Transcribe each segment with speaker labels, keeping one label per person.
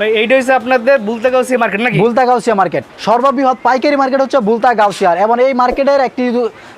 Speaker 1: এইটা হচ্ছে আপনাদের বুলতা মার্কেট নাকি?
Speaker 2: বুলতা সর্ববৃহৎ পাইকারি মার্কেট হচ্ছে বুলতা এবং এই মার্কেটের একটি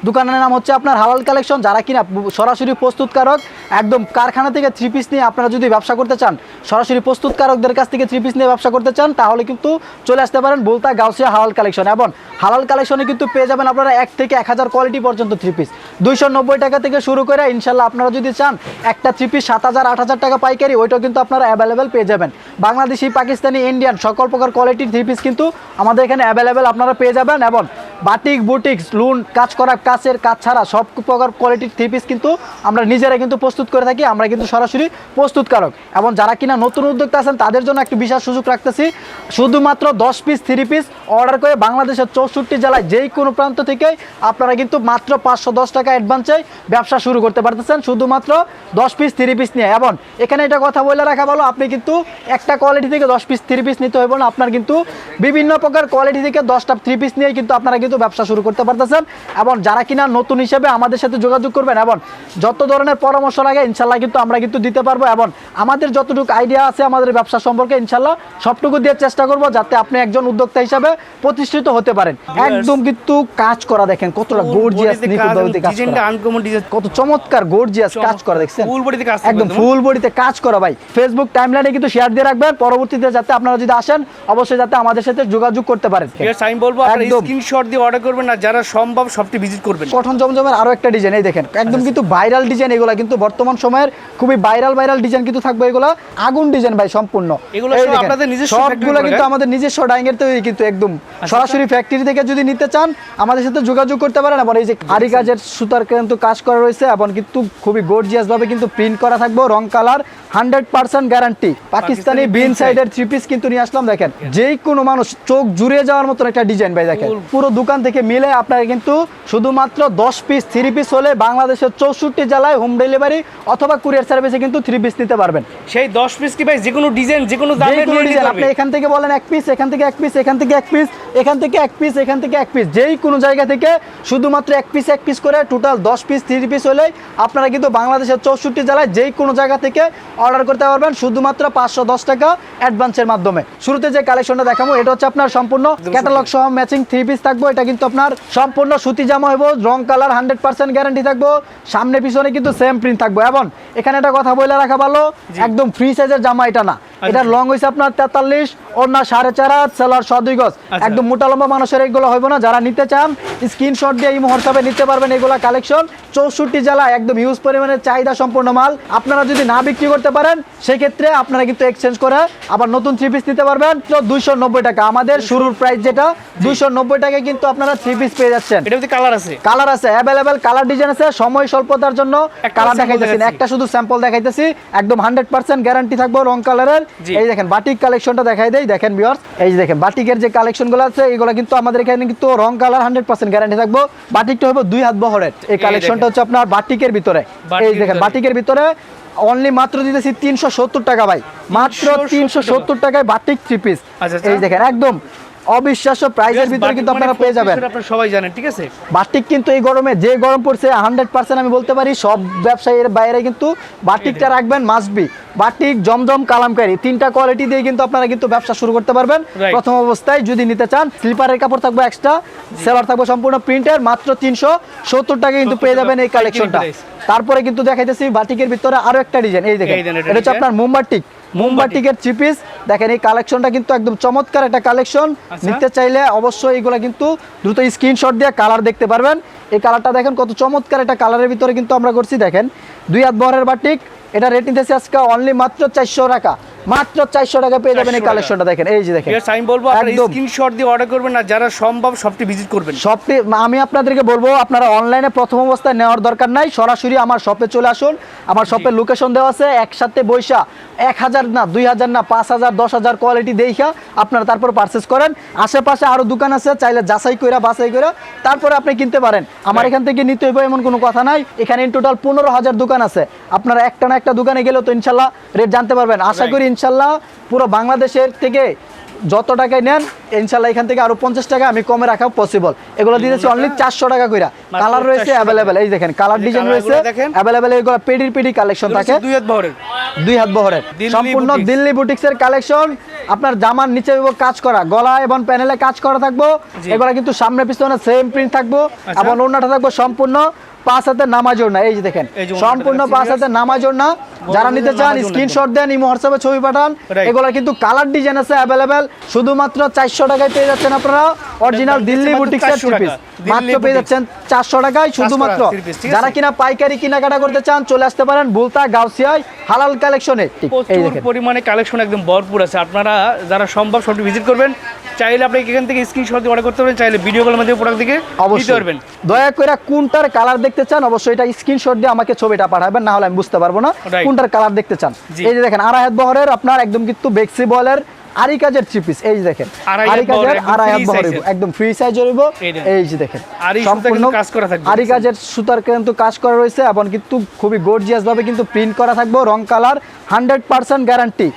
Speaker 2: দোকানের নাম হচ্ছে আপনার হালাল কালেকশন যারা কিনা সরাসরি প্রস্তুতকারক, একদম কারখানা থেকে থ্রি পিস নিয়ে আপনারা যদি ব্যবসা করতে চান, সরাসরি প্রস্তুতকারকদের কাছ থেকে থ্রি পিস নিয়ে ব্যবসা করতে চান, তাহলে কিন্তু চলে আসতে পারেন বুলতা গাউসিয়া হালাল কালেকশন এবং হালাল কালেকশনে কিন্তু পেয়ে যাবেন আপনারা এক থেকে এক হাজার কোয়ালিটি পর্যন্ত থ্রি পিস দুইশো নব্বই টাকা থেকে শুরু করে ইনশাল্লাহ আপনারা যদি চান, একটা থ্রি পিস সাত হাজার, আট হাজার টাকা পাইকারি, ওইটাও কিন্তু আপনারা অ্যাভেলেবেল পেয়ে যাবেন। বাংলাদেশি পাকিস্তানি ইন্ডিয়ান সকল প্রকার কোয়ালিটির থ্রি পিস কিন্তু আমাদের এখানে অ্যাভেলেবেল আপনারা পেয়ে যাবেন। এবং বাটিক, বুটিক, লুন, কাজ করা কাছের কাজ ছাড়া সব প্রকার কোয়ালিটির থ্রি পিস কিন্তু আমরা নিজেরা কিন্তু প্রস্তুত করে থাকি, আমরা কিন্তু সরাসরি প্রস্তুতকারক। এবং যারা কিনা নতুন উদ্যোক্তা আছেন, তাদের জন্য একটি বিশাল সুযোগ রাখতেছি, শুধুমাত্র দশ পিস থ্রি পিস অর্ডার করে বাংলাদেশের চৌষট্টি জেলায় যেই কোনো প্রান্ত থেকে আপনারা কিন্তু মাত্র পাঁচশো দশ টাকা অ্যাডভান্সে ব্যবসা শুরু করতে পারতেছেন, শুধুমাত্র দশ পিস থ্রি পিস নিয়ে। এবং এখানে এটা কথা বলে রাখা ভালো, আপনি কিন্তু একটা কোয়ালিটি থেকে দশ পিস থ্রি পিস নিতে হইব না, আপনার কিন্তু বিভিন্ন প্রকার কোয়ালিটি থেকে দশটা থ্রি পিস নিয়ে কিন্তু আপনারা কিন্তু ব্যবসা শুরু করতে পারতেছেন এবং যারা কিনা নতুন হিসেবে আমাদের সাথে যোগাযোগ করবেন এবং যত ধরনের পরামর্শ লাগে ইনশাল্লাহ কিন্তু আমরা কিন্তু দিতে পারব এবং আমাদের যতটুকু আইডিয়া আছে আমাদের ব্যবসা সম্পর্কে ইনশাল্লাহ সবটুকু দিয়ে চেষ্টা করব যাতে আপনি একজন উদ্যোক্তা হিসাবে প্রতিষ্ঠিত হতে পারেন। একদম কিন্তু কাজ করা দেখেন কতটা গর্জিয়াস নিখুঁতভাবে কাজ করা। কত চমৎকার গর্জিয়াস কাজ করা দেখছেন।
Speaker 1: ফুল বডিতে কাজ
Speaker 2: একদম ফুল বডিতে কাজ করা ভাই। ফেসবুক টাইমলাইনে কিন্তু শেয়ার দিয়ে রাখবেন পরবর্তীতে যাতে আপনারা যদি আসেন অবশ্যই যাতে আমাদের সাথে যোগাযোগ করতে পারেন।
Speaker 1: আমি বলব। স্ক্রিনশট দিয়ে অর্ডার করবেন আর যারা সম্ভব সবটি ভিজিট করবেন।
Speaker 2: কঠন জমজমের আরও একটা ডিজাইন এই দেখেন একদম কিন্তু ভাইরাল ডিজাইন এগুলা কিন্তু বর্তমান সময়ের খুবই ভাইরাল ভাইরাল ডিজাইন কিন্তু থাকবে এগুলা। আগুন ডিজাইন ভাই সম্পূর্ণ।
Speaker 1: এগুলো আপনাদের নিজস্ব
Speaker 2: সবগুলো কিন্তু? আমাদের নিজস্ব ডাইং এর তৈরি কিন্তু একদম। সরাসরি ফ্যাক্টরি থেকে যদি নিতে চান আমাদের সাথে যোগাযোগ করতে পারেন এবং এই যে আরি কাজের সুতার কিন্তু কাজ করা রয়েছে এবং কিন্তু খুবই গর্জিয়াস ভাবে কিন্তু প্রিন্ট করা থাকবে রং colour hundred percent guarantee Pakistani বিন সাইডের থ্রি পিস কিন্তু নিয়ে আসলাম দেখেন। যেই কোনো মানুষ চোখ জুড়ে যাওয়ার মতন একটা ডিজাইন ভাই দেখেন। পুরো দোকান থেকে মিলে আপনারা কিন্তু শুধুমাত্র দশ পিস থ্রি পিস হলে বাংলাদেশের চৌষট্টি জেলায় হোম ডেলিভারি অথবা কুরিয়ার সার্ভিসে কিন্তু থ্রি পিস নিতে পারবেন।
Speaker 1: সেই 10 পিস কি ভাই? যে কোনো ডিজাইন যে কোনো
Speaker 2: ডিজাইন আপনি এখান থেকে বলেন এক পিস এখান থেকে এক পিস এখান থেকে এক পিস এখান থেকে এক পিস এখান থেকে এক পিস যেই কোনো জায়গা থেকে শুধুমাত্র এক পিস এক পিস করে টোটাল দশ পিস থ্রি পিস হলেই আপনারা কিন্তু বাংলাদেশের চৌষট্টি জেলায় যেই কোনো জায়গা থেকে অর্ডার করতে পারবেন শুধুমাত্র পাঁচশো দশ টাকা অ্যাডভান্সের মাধ্যমে। শুরুতে যে কালেকশনটা দেখাবো এটা হচ্ছে আপনার সম্পূর্ণ ক্যাটালগ সহ ম্যাচিং থ্রি পিস থাকব এটা কিন্তু আপনার সম্পূর্ণ সুতি জামা হইব রং কালার হান্ড্রেড পার্সেন্ট গ্যারান্টি থাকব। সামনে পিছনে কিন্তু সেম প্রিন্ট থাকব। এবং এখানে একটা কথা বলে রাখা ভালো একদম ফ্রি সাইজের জামা এটা না। এটা লং হয়েছে আপনার তেতাল্লিশ ওনার সাড়ে চার হাত সেলার ছ দুই গজ।
Speaker 1: আচ্ছা।
Speaker 2: একদম মোটা লম্বা মানুষের এগুলো হইব না। যারা নিতে চান স্ক্রিনশট দিয়ে এই মুহূর্তে নিতে পারবেন এগুলা কালেকশন চৌষট্টি জেলা একদম হিউজ পরিমাণে চাহিদা সম্পূর্ণ মাল। আপনারা যদি না বিক্রি করতে পারেন সেক্ষেত্রে আপনারা কিন্তু এক্সচেঞ্জ করে আবার নতুন থ্রি পিস নিতে পারবেন। দুইশো নব্বই টাকা। আমাদের শুরুর প্রাইস যেটা দুইশো নব্বই টাকায় কিন্তু আপনারা থ্রি পিস পেয়ে যাচ্ছেন।
Speaker 1: এটা কালার আছে।
Speaker 2: কালার আছে অ্যাভেলেবেল কালার ডিজাইন আছে সময় স্বল্পতার জন্য কালার দেখাইতেছি একটা শুধু স্যাম্পল দেখাইতেছি একদম হান্ড্রেড পার্সেন্ট গ্যারান্টি থাকব রং কালারের এই দেখেন বাটিক কালেকশনটা দেখাই দেই দেখেন বিয়ার্স এই যে দেখেন বাটিকের যে কালেকশনগুলো আছে এগুলো কিন্তু আমাদের এখানে কিন্তু রং কালার হান্ড্রেড পার্সেন্ট গ্যারান্টি থাকব। বাটিকটা হবে দুই হাত বহরের। এই কালেকশনটা হচ্ছে আপনার বাটিকের ভিতরে। এই দেখেন বাটিকের ভিতরে অনলি মাত্র দিতেছি তিনশো সত্তর টাকা ভাই। মাত্র তিনশো সত্তর টাকায় বাটিক থ্রি পিস। এই দেখেন একদম অবিশ্বাস্য প্রাইসের ভিতরে কিন্তু আপনারা পেয়ে যাবেন।
Speaker 1: আপনারা সবাই জানেন ঠিক আছে?
Speaker 2: বাটিক কিন্তু এই গরমে যে গরম পড়ছে হান্ড্রেড পার্সেন্ট আমি বলতে পারি সব ব্যবসায়ীর বাইরে কিন্তু বাটিকটা রাখবেন মাস্ট বি বাটিক জমজম কালামকারি তিনটা কোয়ালিটি দিয়ে কিন্তু আপনারা কিন্তু ব্যবসা শুরু করতে পারবেন। প্রথম অবস্থায় যদি নিতে চান স্লিপারের কাপড় থাকবে এক্সট্রা সেলার থাকবে সম্পূর্ণ প্রিন্টের মাত্র তিনশো সত্তর টাকা কিন্তু পেয়ে যাবেন এই কালেকশনটা তারপরে কিন্তু দেখাইতেছি বাটিকের ভিতরে আরও একটা ডিজাইন এই দেখেন
Speaker 1: এটা
Speaker 2: হচ্ছে আপনার মুম্বাটিক মুম্বাটিকের থ্রি পিস দেখেন এই কালেকশনটা কিন্তু একদম চমৎকার একটা কালেকশন।
Speaker 1: আচ্ছা।
Speaker 2: নিতে চাইলে অবশ্যই এগুলো কিন্তু দ্রুত স্ক্রিনশট দিয়ে কালার দেখতে পারবেন। এই কালারটা দেখেন কত চমৎকার একটা কালারের ভিতরে কিন্তু আমরা করছি দেখেন। দুই হাত বহরের বাটিক এটা রেট নিতেছে আজকে অনলি মাত্র চারশো টাকা। মাত্র চারশো টাকা পেয়ে যাবেন এই কালেকশনটা দেখেন এই যে দেখেন।
Speaker 1: আমি বলব
Speaker 2: একদম।
Speaker 1: স্ক্রিনশট দিয়ে অর্ডার করবেন আর যারা সম্ভব সবটি ভিজিট করবেন।
Speaker 2: শপটি আমি আপনাদেরকে বলব আপনারা অনলাইনে প্রথম অবস্থায় নেওয়ার দরকার নাই সরাসরি আমার শপে চলে আসুন। আমার শপের লোকেশন দেওয়া আছে একসাথে বৈশা। এক হাজার না দুই হাজার না পাঁচ হাজার দশ হাজার কোয়ালিটি দেখা আপনারা তারপর পারচেস করেন। আশেপাশে আরও দোকান আছে চাইলে যাচাই করে বাছাই করে তারপরে আপনি কিনতে পারেন। আমার এখান থেকে নিতে হইব এমন কোনো কথা নাই। এখানে টোটাল পনেরো হাজার দোকান আছে। আপনারা একটা না একটা দোকানে গেলেও তো ইনশাল্লাহ রেট জানতে পারবেন। আশা করি ইনশাল্লাহ পুরো বাংলাদেশের থেকে যত টাকায় নেন ইনশাল্লাহ এখান থেকে আরও পঞ্চাশ টাকা আমি কমে রাখা পসিবল এগুলো দিতেছি অনলি চারশো টাকা কইরা। কালার রয়েছে অ্যাভেলেবেল এই দেখেন কালার ডিজাইন রয়েছে অ্যাভেলেবেল এগুলো পেডির পেডি কালেকশন থাকে।
Speaker 1: দুই হাত বহরের।
Speaker 2: দুই হাত বহরের। সম্পূর্ণ। দিল্লি বুটিক্সের কালেকশন আপনার জামার নিচে কাজ করা গলা এবং প্যানেলে কাজ করা থাকব। এগুলো কিন্তু সামনে পিছনে সেম প্রিন্ট থাকব।
Speaker 1: আচ্ছা।
Speaker 2: এবং ওড়নাটা থাকব সম্পূর্ণ পাঁচ হাতে নামাজ ওড়না এই যে দেখেন। সম্পূর্ণ পাঁচ
Speaker 1: ঠিক
Speaker 2: হাতে নামাজ ওড়না। যারা নিতে চান স্ক্রিনশট দেন ইমো হোয়াটসঅ্যাপে ছবি পাঠান. এগুলো কিন্তু কালার ডিজাইন আছে অ্যাভেলেবেল শুধুমাত্র চারশো টাকায় পেয়ে যাচ্ছেন আপনারা। অরিজিনাল দিল্লি বুটিক্সের থ্রি পিস মাত্র পেয়ে যাচ্ছেন চারশো টাকায়। শুধুমাত্র যারা কিনা পাইকারি কেনাকাটা করতে চান চলে আসতে পারেন বুলতা গাউসিয়ায় হালাল কালেকশনে
Speaker 1: প্রচুর পরিমাণে কালেকশন একদম ভরপুর আছে। আপনারা যারা সম্ভব সবটি ভিজিট করবেন। চাইলে আপনি এখান থেকে স্ক্রিনশট দিয়ে অর্ডার করতে পারেন চাইলে ভিডিও কলের মাধ্যমে প্রোডাক্ট দিকে
Speaker 2: অবশ্যই।
Speaker 1: পারবেন।
Speaker 2: দয়া করে কোনটার কালার দেখতে চান অবশ্যই এটা স্ক্রিনশট দিয়ে আমাকে ছবিটা পাঠাবেন না হলে আমি বুঝতে পারব না কোনটার কালার দেখতে চান। এই যে দেখেন আড়াই হাত বহরের আপনার একদম কিন্তু বেক্সি বলের আরি কাজের থ্রি পিস এই দেখেন আরি কাজের আড়াই হাত। একদম ফ্রি সাইজ হইব
Speaker 1: এই
Speaker 2: যে দেখেন
Speaker 1: কিন্তু কাজ করা থাকবে,
Speaker 2: আরি কাজের সুতার কিন্তু কাজ করা রয়েছে এবং কিন্তু খুবই গর্জিয়াস ভাবে কিন্তু প্রিন্ট করা থাকবে রং কালার হান্ড্রেড পার্সেন্ট গ্যারান্টি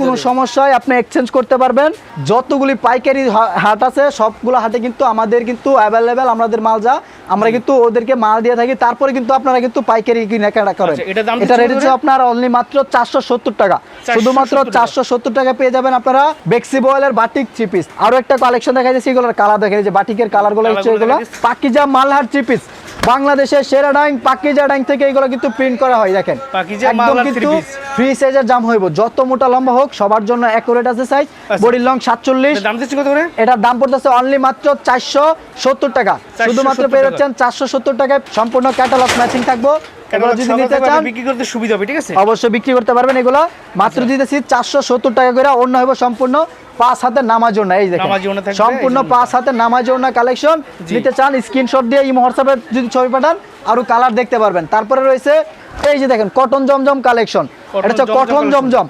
Speaker 2: কোনো সমস্যায় আপনি এক্সচেঞ্জ করতে পারবেন যতগুলি পাইকারি হাট আছে সবগুলো হাটে কিন্তু আমাদের কিন্তু অ্যাভেলেবেল আমাদের মাল যা আমরা কিন্তু ওদেরকে মাল দিয়ে থাকি তারপরে কিন্তু আপনারা কিন্তু পাইকারি কেনাকাটা করেন।
Speaker 1: আচ্ছা,
Speaker 2: এটা রেট হচ্ছে? আপনার অনলি মাত্র চারশো সত্তর টাকা। শুধুমাত্র চারশো সত্তর টাকা পেয়ে যাবেন আপনারা বেক্সি বয়েলের বাটিক থ্রি পিস আরও একটা কালেকশন দেখা যাচ্ছে এগুলোর কালার দেখা যাচ্ছে বাটিকের কালারগুলো হচ্ছে এগুলো। পাকিজা মালহার থ্রি পিস বাংলাদেশের সেরা ডাইং পাকিজা ডাইং থেকে এগুলো কিন্তু প্রিন্ট করা হয় দেখেন।
Speaker 1: পাকিজা
Speaker 2: একদম কিন্তু ফ্রি সাইজের জাম হইব। যত মোটা লম্বা হোক সবার জন্য অ্যাকুরেট আছে সাইজ। বডির লং সাতচল্লিশ।
Speaker 1: দাম দিচ্ছি কত করে?
Speaker 2: এটার দাম পড়তেছে অনলি মাত্র চারশো সত্তর টাকা। শুধুমাত্র পেয়ে যাচ্ছেন চারশো সত্তর টাকায়। সম্পূর্ণ ক্যাটালগ ম্যাচিং থাকব। যদি নিতে চান
Speaker 1: বিক্রি করতে সুবিধা হবে ঠিক আছে?
Speaker 2: অবশ্যই বিক্রি করতে পারবেন এগুলো। মাত্র
Speaker 1: আচ্ছা।
Speaker 2: দিতেছি চারশো সত্তর টাকা করে অন্য হবে সম্পূর্ণ পাঁচ হাতের নামাজ ওড়না এই দেখেন।
Speaker 1: নামাজি ওড়না থাকবে,
Speaker 2: সম্পূর্ণ পাঁচ হাতের নামাজ ওড়না কালেকশন নিতে চান স্ক্রিনশট দিয়ে ইমো হোয়াটসঅ্যাপে যদি ছবি পাঠান আরও কালার দেখতে পারবেন। তারপরে রয়েছে এই যে দেখেন কটন জমজম কালেকশন এটা হচ্ছে কটন জমজম।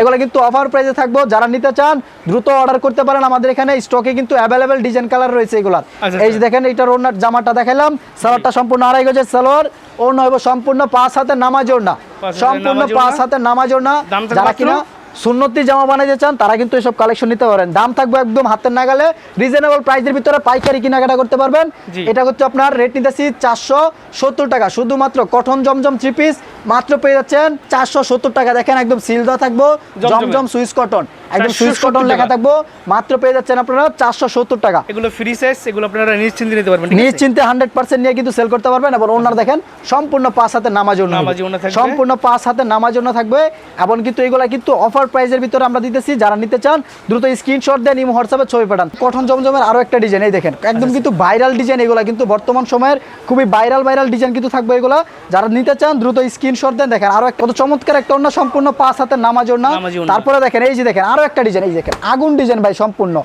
Speaker 2: এগুলো কিন্তু অফার প্রাইসে থাকব। যারা নিতে চান দ্রুত অর্ডার করতে পারেন আমাদের এখানে। স্টকে কিন্তু অ্যাভেলেবেল ডিজাইন কালার রয়েছে এগুলার।
Speaker 1: আচ্ছা,
Speaker 2: এই যে দেখেন এটার ওনার জামাটা দেখালাম সালোয়ারটা সম্পূর্ণ আড়াই গজের সালোয়ার। ওড়না হইব সম্পূর্ণ পাঁচ হাতে নামাজ ওড়না।
Speaker 1: হাতের
Speaker 2: সম্পূর্ণ পাঁচ
Speaker 1: হাতে
Speaker 2: হাতের নামাজ ওড়না। যারা কিনা সুন্নতি জামা বানাইতে চান তারা কিন্তু এসব কালেকশন নিতে পারেন। দাম থাকবে একদম হাতের নাগালে। রিজনেবল প্রাইসের ভিতরে পাইকারি কেনাকাটা করতে পারবেন। এটা হচ্ছে আপনার রেট নিতেছি চারশো সত্তর টাকা। শুধুমাত্র কটন জমজম থ্রি পিস মাত্র পেয়ে যাচ্ছেন চারশো সত্তর টাকা। দেখেন একদম সিল দেওয়া থাকব। জমজম সুইস কটন। একদম
Speaker 1: 470
Speaker 2: সুইস কটন লেখা থাকব মাত্র পেয়ে যাচ্ছেন আপনারা চারশো সত্তর টাকা।
Speaker 1: এগুলো ফ্রি সাইজ এগুলো আপনারা নিশ্চিন্তে নিতে পারবেন
Speaker 2: নিশ্চিন্তে হান্ড্রেড পার্সেন্ট নিয়ে কিন্তু সেল করতে পারবেন এবং ওনার দেখেন সম্পূর্ণ পাঁচ হাতে নামাজ
Speaker 1: থাকবে।
Speaker 2: সম্পূর্ণ পাঁচ হাতে নামাজ ওড়না থাকবে এবং কিন্তু এগুলা কিন্তু অফার প্রাইসের ভিতরে আমরা দিতেছি। যারা নিতে চান দ্রুত স্ক্রিনশট দেন ইমো হোয়াটসঅ্যাপে ছবি পাঠান। কঠন জমজমের আরও একটা ডিজাইন এই দেখেন একদম কিন্তু ভাইরাল ডিজাইন এগুলা কিন্তু বর্তমান সময়ের খুবই ভাইরাল ভাইরাল ডিজাইন কিন্তু থাকবে এগুলা। যারা নিতে চান দ্রুত স্ক্রিনশট দেন দেখেন আরও কত চমৎকার একটা অন্য সম্পূর্ণ পাঁচ হাতে নামাজ ওড়না। তারপরে দেখেন এই যে দেখেন আরও একটা ডিজাইন এই দেখেন আগুন ডিজাইন ভাই সম্পূর্ণ।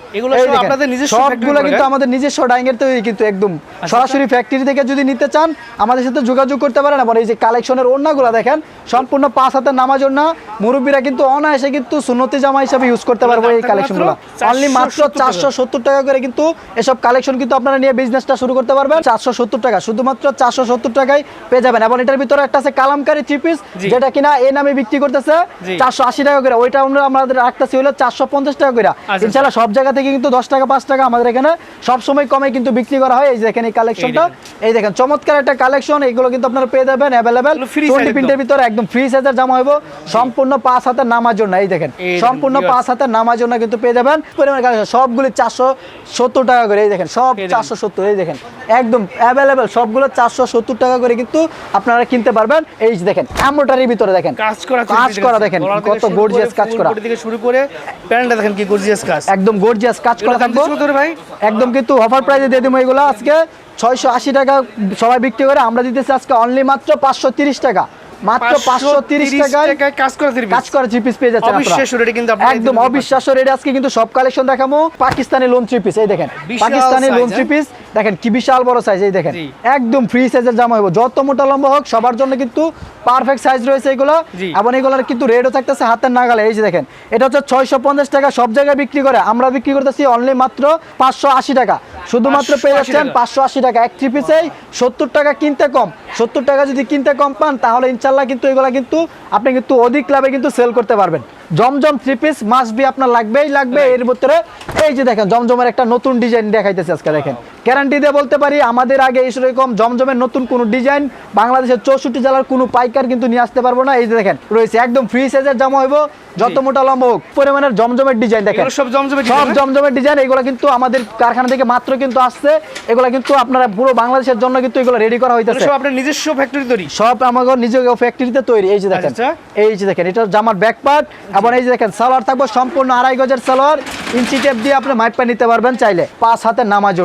Speaker 2: সবগুলো কিন্তু আমাদের নিজস্ব ডাইং এর তৈরি কিন্তু একদম।
Speaker 1: আচ্ছা।
Speaker 2: সরাসরি ফ্যাক্টরি থেকে যদি নিতে চান আমাদের সাথে যোগাযোগ করতে পারেন। আবার এই যে কালেকশনের ওড়নাগুলো দেখেন সম্পূর্ণ পাঁচ হাতের নামাজ ওড়না। মুরব্বীরা কিন্তু অনায়াসে কিন্তু সুন্নতি জামা হিসাবে ইউজ করতে পারব এই
Speaker 1: দাম থাকবে
Speaker 2: কালেকশনগুলো অনলি মাত্র চারশো সত্তর টাকা। করে কিন্তু এসব কালেকশন কিন্তু আপনারা নিয়ে বিজনেসটা শুরু করতে পারবেন। চারশো সত্তর টাকা শুধুমাত্র চারশো সত্তর টাকায় পেয়ে যাবেন। এবং এটার ভিতরে একটা আছে কালামকারি থ্রি পিস যেটা কিনা এ নামে বিক্রি করতেছে চারশো আশি টাকা করে। ওইটা আমরা আমাদের রাখতেছি হলো চারশো পঞ্চাশ টাকা করে
Speaker 1: আচ্ছা।
Speaker 2: ইনশাল্লাহ সব জায়গা থেকে কিন্তু দশ টাকা পাঁচ টাকা আমাদের এখানে সবসময় কমে কিন্তু বিক্রি করা হয়। এই যে দেখেন এই কালেকশনটা এই দেখেন। চমৎকার একটা কালেকশন এগুলো কিন্তু আপনারা পেয়ে যাবেন অ্যাভেলেবেল টোয়েন্টি প্রিন্টের ভিতরে একদম ফ্রি সাইজের জামা হইব। সম্পূর্ণ পাঁচ হাতের নামার জন্য। এই দেখেন সম্পূর্ণ পাঁচ হাতের নামার জন্য কিন্তু পেয়ে যাবেন। পরিমাণ কালেকশন সবগুলি চারশো সত্তর টাকা করে। এই দেখেন সব চারশো সত্তর এই দেখেন। একদম অ্যাভেলেবেল সবগুলো চারশো সত্তর টাকা করে কিন্তু আপনারা কিনতে পারবেন। এই দেখেন এমব্রয়ডারির ভিতরে দেখেন।
Speaker 1: কাজ করা
Speaker 2: কাজ করা দেখেন। কত গর্জিয়াস কাজ করা।
Speaker 1: শুরু করে প্যান্টটা দেখেন কি গর্জিয়াস কাজ।
Speaker 2: একদম গর্জিয়াস কাজ করা থাকব।
Speaker 1: ভাই?
Speaker 2: একদম কিন্তু অফার প্রাইসে দিয়ে দেবো এগুলো। আজকে ছয়শো আশি টাকা সবাই বিক্রি করে আমরা দিতেছি আজকে অনলি মাত্র পাঁচশো তিরিশ টাকা। মাত্র পাঁচশো তিরিশ টাকায়
Speaker 1: টাকায় কাজ করা থ্রি
Speaker 2: কাজ করা থ্রি পিস পেয়ে যাচ্ছেন আপনারা।
Speaker 1: অবিশ্বাস্য কিন্তু আপনারা
Speaker 2: একদম অবিশ্বাস্য রেটে আজকে কিন্তু সব collection Pakistani lawn three piece এই দেখেন। পাকিস্তানি লোন থ্রি পিস দেখেন কি বিশাল বড় সাইজ এই দেখেন। একদম ফ্রি সাইজের জামা হইব। যত মোটা লম্বা হোক সবার জন্য কিন্তু পারফেক্ট সাইজ রয়েছে এগুলো। এবং এগুলোর কিন্তু রেটও থাকতেছে হাতের নাগালে। এই যে দেখেন এটা হচ্ছে ছয়শো পঞ্চাশ টাকা সব জায়গায় বিক্রি করে। আমরা বিক্রি করতেছি অনলি মাত্র পাঁচশো আশি টাকা। শুধুমাত্র পেয়ে যাচ্ছেন পাঁচশো আশি টাকা। এক থ্রি পিসেই সত্তর টাকা কিনতে কম। সত্তর টাকা যদি কিনতে কম পান তাহলে ইনশাল্লাহ কিন্তু এগুলো কিন্তু আপনি কিন্তু অধিক লাভে কিন্তু সেল করতে পারবেন। জমজম থ্রি পিস মাস্ট বি আপনার লাগবেই লাগবে এর ভিতরে এই যে দেখেন জমজমের একটা নতুন ডিজাইন দেখাইতেছে আজকে দেখেন। গ্যারান্টি দিয়ে বলতে পারি আমাদের আগে এরকম জমজমের নতুন কোনো ডিজাইন বাংলাদেশের চৌষট্টি জেলার কোনো পাইকার কিন্তু নিয়ে আসতে পারব না। এই যে দেখেন রয়েছে একদম ফ্রি সাইজের জামা হইব যত মোটা লম্বা হোক পরিমাণের জমজমের ডিজাইন দেখেন।
Speaker 1: সব জমজমে
Speaker 2: সব জমজমের ডিজাইন এগুলো কিন্তু আমাদের কারখানা থেকে মাত্র কিন্তু আসছে। এগুলো কিন্তু আপনারা পুরো বাংলাদেশের জন্য কিন্তু এগুলো রেডি করা হইতেছে।
Speaker 1: সব আপনার নিজস্ব ফ্যাক্টরি তৈরি?
Speaker 2: সব আমাদের নিজের ফ্যাক্টরিতে তৈরি। এই যে দেখেন
Speaker 1: আচ্ছা।
Speaker 2: এই যে দেখেন এটা জামার ব্যাক পার্ট এবং এই যে দেখেন সালোয়ার থাকব সম্পূর্ণ আড়াই গজের সালোয়ার। ইঞ্চি টেপ দিয়ে আপনি মাইট পা নিতে পারবেন চাইলে। পাঁচ হাতে নামাজি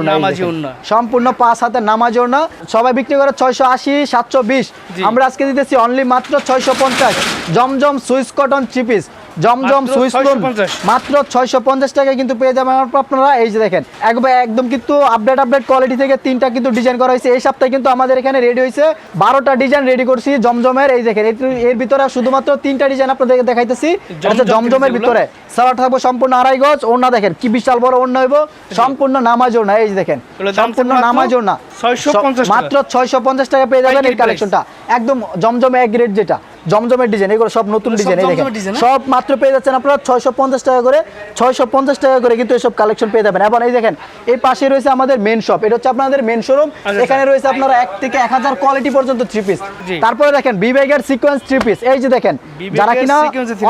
Speaker 2: সম্পূর্ণ পাঁচ হাতে নামাজ ওড়না। সবাই বিক্রি করে ছয়শো আশি সাতশো বিশ। আমরা আজকে দিতেছি অনলি মাত্র ছয়শো পঞ্চাশ। জমজম সুইচ কটন চিপিস জমজম সুইস
Speaker 1: 650
Speaker 2: মাত্র ছয়শো পঞ্চাশ টাকায় কিন্তু পেয়ে যাবেন আপনারা এই যে দেখেন একবার একদম কিন্তু আপডেট আপডেট কোয়ালিটি থেকে তিনটা কিন্তু ডিজাইন করা হয়েছে। এই সপ্তাহে কিন্তু আমাদের এখানে রেডি হয়েছে। বারোটা ডিজাইন রেডি করছি জমজমের। এই দেখেন এর- ভিতরে শুধুমাত্র তিনটা ডিজাইন আপনাদেরকে দেখাইতেছি।
Speaker 1: জমজম
Speaker 2: জমজমের ভিতরে। সালাড থাকব সম্পূর্ণ আড়াই গজ ওড়না দেখেন কি বিশাল বড় ওড়না হইব। সম্পূর্ণ নামাজ ওড়না এই যে দেখেন সম্পূর্ণ নামাজ ওড়না।
Speaker 1: 650 টাকা।
Speaker 2: মাত্র ছয়শো পঞ্চাশ টাকা পেয়ে যাবেন এই কালেকশনটা একদম জমজমে এক গ্রেড যেটা। জমজমের ডিজাইন এগুলো সব নতুন ডিজাইন এই দেখেন? সব মাত্র পেয়ে যাচ্ছেন আপনারা ছয়শো পঞ্চাশ টাকা করে ছয়শো পঞ্চাশ টাকা করে কিন্তু এসব কালেকশন পেয়ে যাবেন। এবং এই দেখেন এই পাশে রয়েছে আমাদের মেন শপ এটা হচ্ছে আপনাদের মেন শোরুম
Speaker 1: আচ্ছা,
Speaker 2: এখানে রয়েছে আপনারা এক থেকে এক হাজার কোয়ালিটি পর্যন্ত থ্রি পিস তারপরে দেখেন বিবেগের সিকোয়েন্স থ্রি পিস এই যে দেখেন যারা কিনা।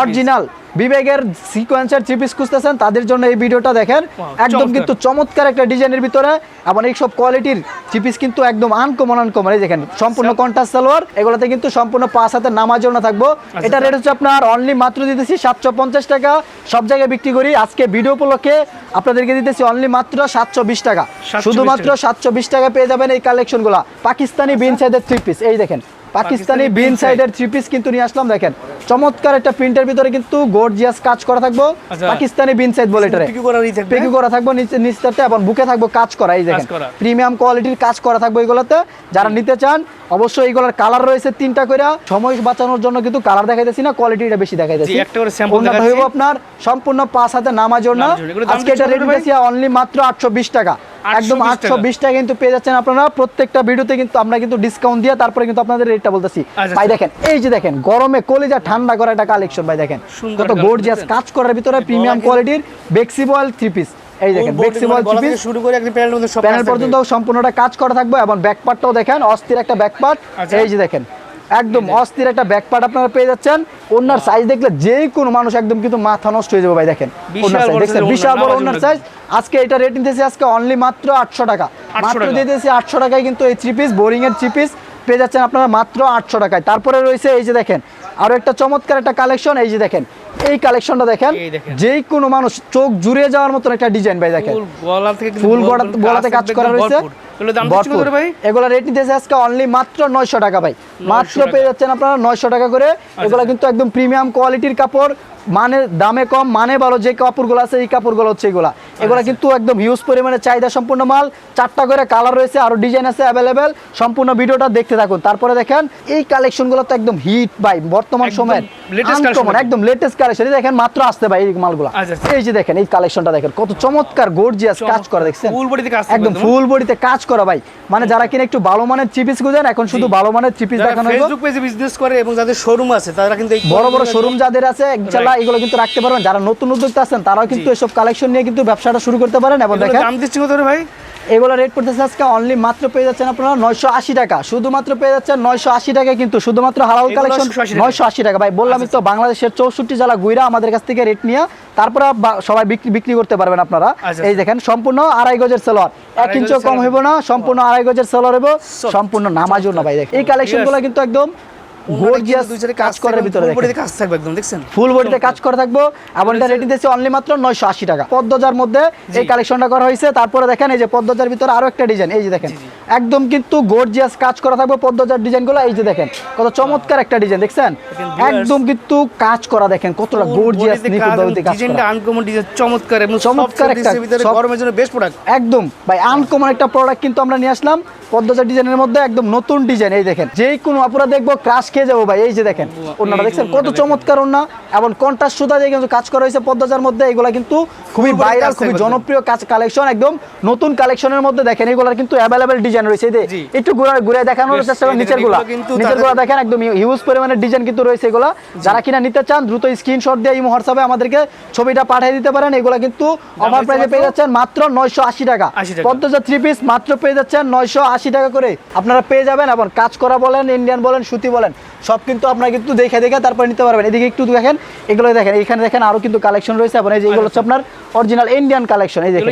Speaker 2: অরিজিনাল বিবেগের সিকোয়েন্সের থ্রি পিস খুঁজতেছেন তাদের জন্য এই ভিডিওটা দেখেন। একদম কিন্তু চমৎকার একটা ডিজাইনের ভিতরে। এবং এই সব কোয়ালিটির থ্রি পিস কিন্তু একদম আনকমন আনকমন এই দেখেন সম্পূর্ণ কন্টাস সালোয়ার এগুলোতে কিন্তু সম্পূর্ণ পাঁচ হাতের নামার জন্য থাকব। এটা রেট হচ্ছে আপনার অনলি মাত্র দিতেছি সাতশো পঞ্চাশ টাকা। সব জায়গায় বিক্রি করি। আজকে ভিডিও উপলক্ষে আপনাদেরকে দিতেছি অনলি মাত্র সাতশো বিশ টাকা। শুধুমাত্র সাতশো বিশ টাকা পেয়ে যাবেন এই কালেকশনগুলো পাকিস্তানি বিন সাইডের থ্রি পিস এই দেখেন পাকিস্তানি বিন সাইডের থ্রি পিস কিন্তু নিয়ে আসলাম দেখেন। চমৎকার একটা প্রিন্টের ভিতরে কিন্তু গর্জিয়াস কাজ করা থাকব
Speaker 1: আচ্ছা।
Speaker 2: পাকিস্তানি বিন সাইড বলে এটারে।
Speaker 1: পিকু
Speaker 2: করা থাকব। নিচে নিচটাতে এবং বুকে থাকব কাজ করা এই দেখেন। প্রিমিয়াম কোয়ালিটির কাজ করা থাকবে এগুলোতে। যারা নিতে চান অবশ্যই এইগুলোর কালার রয়েছে তিনটা করে সময় বাঁচানোর জন্য কিন্তু কালার দেখাইতেছি না কোয়ালিটিটা বেশি দেখাইতেছি।
Speaker 1: একটা করে দেখাচ্ছি।
Speaker 2: হইব আপনার সম্পূর্ণ পাঁচ হাতে।
Speaker 1: এগুলোর দাম
Speaker 2: আজকে এটা রেট
Speaker 1: পড়বে
Speaker 2: অনলি মাত্র আটশো বিশ টাকা। একদম
Speaker 1: 820
Speaker 2: আটশো বিশ টাকা। কিন্তু পেয়ে যাচ্ছেন আপনারা। প্রত্যেকটা ভিডিওতে কিন্তু আমরা কিন্তু ডিসকাউন্ট দিয়ে তারপরে কিন্তু আপনাদের রেটটা বলতেছি।
Speaker 1: আচ্ছা,
Speaker 2: ভাই
Speaker 1: আচ্ছা।
Speaker 2: দেখেন এই যে দেখেন গরমে কলিজা ঠান্ডা করা একটা কালেকশন ভাই দেখেন। কত গর্জিয়াস কাজ করার ভিতরে প্রিমিয়াম কোয়ালিটির বেক্সিবল থ্রি পিস এই দেখেন বেক্সিবল থ্রি পিস
Speaker 1: শুরু করে একদম প্যানেলের মধ্যে সব
Speaker 2: প্যানেল পর্যন্ত সম্পূর্ণটা কাজ করা থাকবে এবং ব্যাক পার্টটাও দেখেন অস্থির একটা ব্যাক পার্ট
Speaker 1: আচ্ছা।
Speaker 2: এই যে দেখেন একদম অস্থির একটা ব্যাক পার্ট আপনারা পেয়ে যাচ্ছেন। ওনার সাইজ দেখলে যে কোনো মানুষ একদম কিন্তু মাথা নষ্ট হয়ে যাবে ভাই দেখেন।
Speaker 1: বিশাল
Speaker 2: ওনার সাইজ দেখছেন বিশাল বড় ওনার সাইজ আজকে এটা রেট নিতেছি আজকে অনলি মাত্র আটশো টাকা।
Speaker 1: 800
Speaker 2: মাত্র। দিতেছি আটশো টাকায় কিন্তু এই থ্রি পিস বোরিং এর থ্রি পিস পেয়ে যাচ্ছেন আপনারা মাত্র আটশো টাকায়। তারপরে রয়েছে এই যে দেখেন আরও একটা চমৎকার একটা কালেকশন এই যে দেখেন এই কালেকশনটা দেখেন। যেই কোনো মানুষ চোখ জুড়িয়ে যাওয়ার মতন একটা ডিজাইন ভাই দেখেন।
Speaker 1: ফুল
Speaker 2: গলাতে কাজ করা রয়েছে।
Speaker 1: ভরপুর। এগুলোর দাম দিচ্ছি কত করে ভাই?
Speaker 2: এগুলো রেট নিতেছে আজকে অনলি মাত্র নয়শো টাকা ভাই। মাত্র পেয়ে যাচ্ছেন আপনারা নয়শো টাকা করে। এগুলো কিন্তু একদম প্রিমিয়াম কোয়ালিটির কাপড় মানে দামে কম মানে ভালো যে কাপড়গুলো আছে এই কাপড়গুলো হচ্ছে এগুলা। এগুলো কিন্তু একদম হিউজ পরিমাণে চাহিদা সম্পূর্ণ মাল। চারটা করে কালার রয়েছে আরও ডিজাইন আছে অ্যাভেলেবেল সম্পূর্ণ ভিডিওটা দেখতে থাকুন। তারপরে দেখেন এই কালেকশনগুলো তো একদম হিট ভাই বর্তমান সময়ের। একদম লেটেস্ট কালেকশন দেখেন মাত্র আসতে ভাই এই মালগুলো।
Speaker 1: আচ্ছা, আচ্ছা।
Speaker 2: এই যে দেখেন এই কালেকশনটা দেখেন কত চমৎকার গর্জিয়াস কাজ করা দেখছেন?
Speaker 1: ফুল বডিতে কাজ থাকবে
Speaker 2: একদম
Speaker 1: একদম।
Speaker 2: ফুল বডিতে কাজ করা ভাই। মানে যারা কিনা একটু ভালো মানের চিপিস খুঁজেন এখন শুধু ভালো মানের চিপিস দেখানো
Speaker 1: ফেসবুক পেজে বিজনেস করে এবং যাদের শোরুম আছে তারা কিন্তু
Speaker 2: বড় বড় শোরুম যাদের আছে ইনশাআল্লাহ এগুলো কিন্তু রাখতে পারবেন। যারা নতুন উদ্যোক্তা আছেন তারাও কিন্তু এসব কালেকশন নিয়ে কিন্তু ব্যবসাটা শুরু করতে পারেন এবং দেখেন
Speaker 1: দাম দিচ্ছি কত ভাই?
Speaker 2: এগুলো রেট পড়তেছে আজকে অনলি মাত্র পেয়ে যাচ্ছেন আপনারা নয়শো আশি টাকা। শুধুমাত্র পেয়ে যাচ্ছেন নয়শো আশি টাকা কিন্তু শুধুমাত্র হালাল কালেকশন নয়শো আশি টাকা। ভাই বললামই তো বাংলাদেশের চৌষট্টি জেলা গুইরা আমাদের কাছ থেকে রেট নিয়ে তারপরে সবাই বিক্রি বিক্রি করতে পারবেন আপনারা।
Speaker 1: আচ্ছা।
Speaker 2: এই দেখেন সম্পূর্ণ আড়াই গজের সেলোয়ার এক ইঞ্চও কম হইব না সম্পূর্ণ আড়াই গজের সেলোয়ার হইব। সম্পূর্ণ নামাজও না ভাই দেখেন। এই কালেকশনগুলো কিন্তু একদম গর্জিয়াস
Speaker 1: দুই সাইডে
Speaker 2: কাজ করার ভিতরে
Speaker 1: ফুল বডিতে কাজ থাকবে একদম দেখছেন?
Speaker 2: ফুল বডিতে কাজ করে থাকব। এবং এটা রেটি দিয়েছে অনলি মাত্র নয়শো আশি টাকা। পদ্মজার মধ্যে এই কালেকশনটা করা হয়েছে। তারপরে দেখেন এই যে পদ্মজার ভিতরে আরও একটা ডিজাইন এই যে দেখেন একদম কিন্তু গর্জিয়াস কাজ করা থাকবে পদ্মজার ডিজাইনগুলো এই যে দেখেন কত চমৎকার একটা ডিজাইন দেখছেন? একদম কিন্তু কাজ করা দেখেন কতটা গর্জিয়াস নিখুঁত কাজ
Speaker 1: ডিজাইনটা আনকমন ডিজাইন চমৎকার এবং
Speaker 2: চমৎকার একটা-
Speaker 1: গরমের জন্য বেস্ট প্রোডাক্ট
Speaker 2: একদম ভাই আনকমন একটা প্রোডাক্ট কিন্তু আমরা নিয়ে আসলাম। পদ্মজার ডিজাইনের মধ্যে একদম নতুন ডিজাইন এই দেখেন। যেই কোনো আপুরা দেখব ক্রাশ খেয়ে যাব ভাই এই যে দেখেন। ওনারা দেখছেন? কত চমৎকার ওনা এবং কন্ট্রাস্ট সুতা দিয়ে কিন্তু কাজ করা হয়েছে পদ্মাজার মধ্যে। এগুলা কিন্তু খুবই ভাইরাল খুবই জনপ্রিয় কাজ কালেকশন একদম নতুন কালেকশনের মধ্যে দেখেন এগুলার কিন্তু অ্যাভেলেবেল ডিজাইন রয়েছে। এই একটু ঘুরে ঘুরে দেখানোর চেষ্টা করেন
Speaker 1: নিচেরগুলা
Speaker 2: নিচেরগুলা
Speaker 1: দেখেন
Speaker 2: একদম হিউজ পরিমাণের ডিজাইন কিন্তু রয়েছে এগুলা। যারা কিনা নিতে চান দ্রুত স্ক্রিনশট দিয়ে এই হোয়াটসঅ্যাপে আমাদেরকে ছবিটা পাঠিয়ে দিতে পারেন। এগুলা কিন্তু অফার প্রাইসে পেয়ে যাচ্ছেন মাত্র নয়শো আশি টাকা।
Speaker 1: 80 টাকা।
Speaker 2: থ্রি পিস মাত্র পেয়ে যাচ্ছেন নয়শো আশি টাকা করে আপনারা পেয়ে যাবেন এবং কাজ করা বলেন ইন্ডিয়ান বলেন সুতি বলেন সব কিন্তু আপনারা কিন্তু দেখে দেখে তারপরে নিতে পারবেন। এদিকে একটু দেখেন এগুলো দেখেন এখানে দেখেন আরও কিন্তু কালেকশন রয়েছে। এবং এই যে এগুলো হচ্ছে আপনার অরিজিনাল ইন্ডিয়ান কালেকশন এই দেখেন?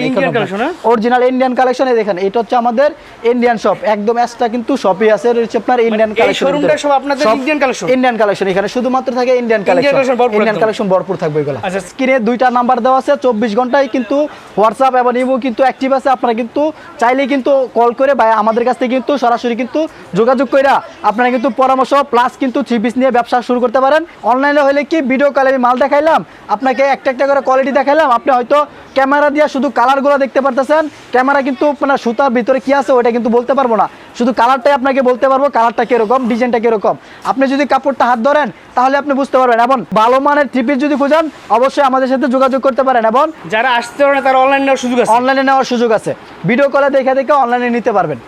Speaker 2: অরিজিনাল ইন্ডিয়ান কালেকশন এই দেখেন এটা হচ্ছে আমাদের ইন্ডিয়ান শপ একদম এক্সট্রা কিন্তু শপই আছে হচ্ছে আপনার ইন্ডিয়ান
Speaker 1: মানে
Speaker 2: কালেকশন
Speaker 1: সব আপনাদের Indian collection?
Speaker 2: ইন্ডিয়ান কালেকশন এখানে শুধুমাত্র থাকে ইন্ডিয়ান কালেকশন ইন্ডিয়ান কালেকশন ভরপুর থাকবে। এগুলো।
Speaker 1: আচ্ছা।
Speaker 2: স্ক্রিনে দুইটা নাম্বার দেওয়া আছে চব্বিশ ঘন্টায় কিন্তু হোয়াটসঅ্যাপ এবং ইমো কিন্তু অ্যাক্টিভ আছে। আপনারা কিন্তু চাইলে কিন্তু কল করে বা আমাদের কাছ থেকে কিন্তু সরাসরি কিন্তু যোগাযোগ করে আপনারা কিন্তু পরামর্শ প্লাস কিন্তু থ্রি পিস নিয়ে ব্যবসা শুরু করতে পারেন। অনলাইনে হলে কি? ভিডিও কলে আমি মাল দেখাইলাম আপনাকে একটা একটা করে কোয়ালিটি দেখাইলাম। আপনি হয়তো ক্যামেরা দিয়ে শুধু কালারগুলো দেখতে পারতেছেন। ক্যামেরা কিন্তু আপনার সুতার ভিতরে কি আছে ওটা কিন্তু বলতে পারব না। শুধু কালারটাই আপনাকে বলতে পারব কালারটা কীরকম ডিজাইনটা কীরকম। আপনি যদি কাপড়টা হাত ধরেন তাহলে আপনি বুঝতে পারবেন। এবং ভালো মানের থ্রি পিস যদি খুঁজান অবশ্যই আমাদের সাথে যোগাযোগ করতে পারেন। এবং
Speaker 1: যারা আসতে পারে তারা অনলাইন নেওয়ার সুযোগ আছে।
Speaker 2: অনলাইনে নেওয়ার সুযোগ আছে। ভিডিও কলে দেখে দেখে অনলাইনে নিতে পারবেন।